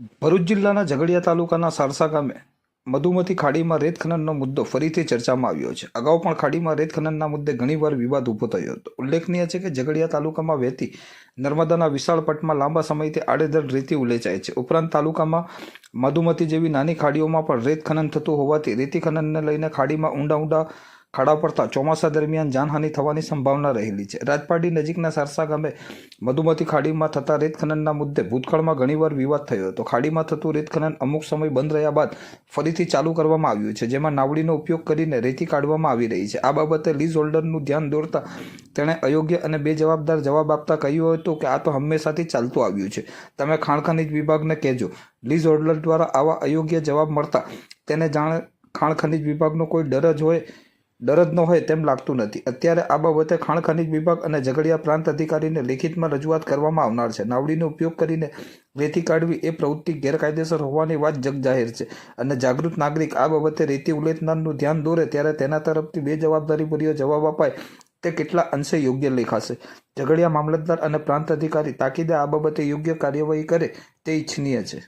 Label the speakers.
Speaker 1: ભરૂચ જિલ્લાના ઝઘડિયા તાલુકાના સારસા ગામે મધુમતી ખાડીમાં રેત ખનનનો મુદ્દો ફરીથી ચર્ચામાં આવ્યો છે. અગાઉ પણ ખાડીમાં રેત ખનનના મુદ્દે ઘણીવાર વિવાદ ઊભો થયો હતો. ઉલ્લેખનીય છે કે ઝઘડિયા તાલુકામાં વહેતી નર્મદાના વિશાળ પટમાં લાંબા સમયથી આડેધડ રેતી ઉલેચાય છે. ઉપરાંત તાલુકામાં મધુમતી જેવી નાની ખાડીઓમાં પણ રેત ખનન થતું હોવાથી રેતી ખનનને લઈને ખાડીમાં ઊંડા ઊંડા ખાડા પડતા ચોમાસા દરમિયાન જાનહાનિ થવાની સંભાવના રહેલી છે. રાજપાડી નજીકના સારસા ગામે મધુમતી ખાડીમાં થતા રેત ખનનના મુદ્દે ભૂતકાળમાં ઘણીવાર વિવાદ થયો હતો. ખાડીમાં થતું રેત ખનન અમુક સમય બંધ રહ્યા બાદ ફરીથી ચાલુ કરવામાં આવ્યું છે, જેમાં નાવડીનો ઉપયોગ કરીને રેતી કાઢવામાં આવી રહી છે. આ બાબતે લીઝ હોલ્ડરનું ધ્યાન દોરતા તેણે અયોગ્ય અને બેજવાબદાર જવાબ આપતા કહ્યું હતું કે આ તો હંમેશાથી ચાલતું આવ્યું છે. તમે ખાણ ખનિજ વિભાગને કહેજો. લીઝ હોલ્ડર દ્વારા આવા અયોગ્ય જવાબ મળતા તેને જાણે ખાણ ખનિજ વિભાગનો કોઈ ડર જ હોય ડર ન હોય તેમ લાગતું નથી. અત્યારે આ બાબતે ખાણ ખનિજ વિભાગ અને ઝઘડિયા પ્રાંત અધિકારીને લેખિતમાં રજૂઆત કરવામાં આવનાર છે. નાવડીનો ઉપયોગ કરીને રેતી કાઢવી એ પ્રવૃત્તિ ગેરકાયદેસર હોવાની વાત જગજાહેર છે અને જાગૃત નાગરિક આ બાબતે રેતી ઉલેચનારનું ધ્યાન દોરે ત્યારે તેના તરફથી બે જવાબદારીભર્યો જવાબ અપાય તે કેટલા અંશે યોગ્ય લેખાશે. ઝઘડિયા મામલતદાર અને પ્રાંત અધિકારી તાકીદે આ બાબતે યોગ્ય કાર્યવાહી કરે તે ઇચ્છનીય છે.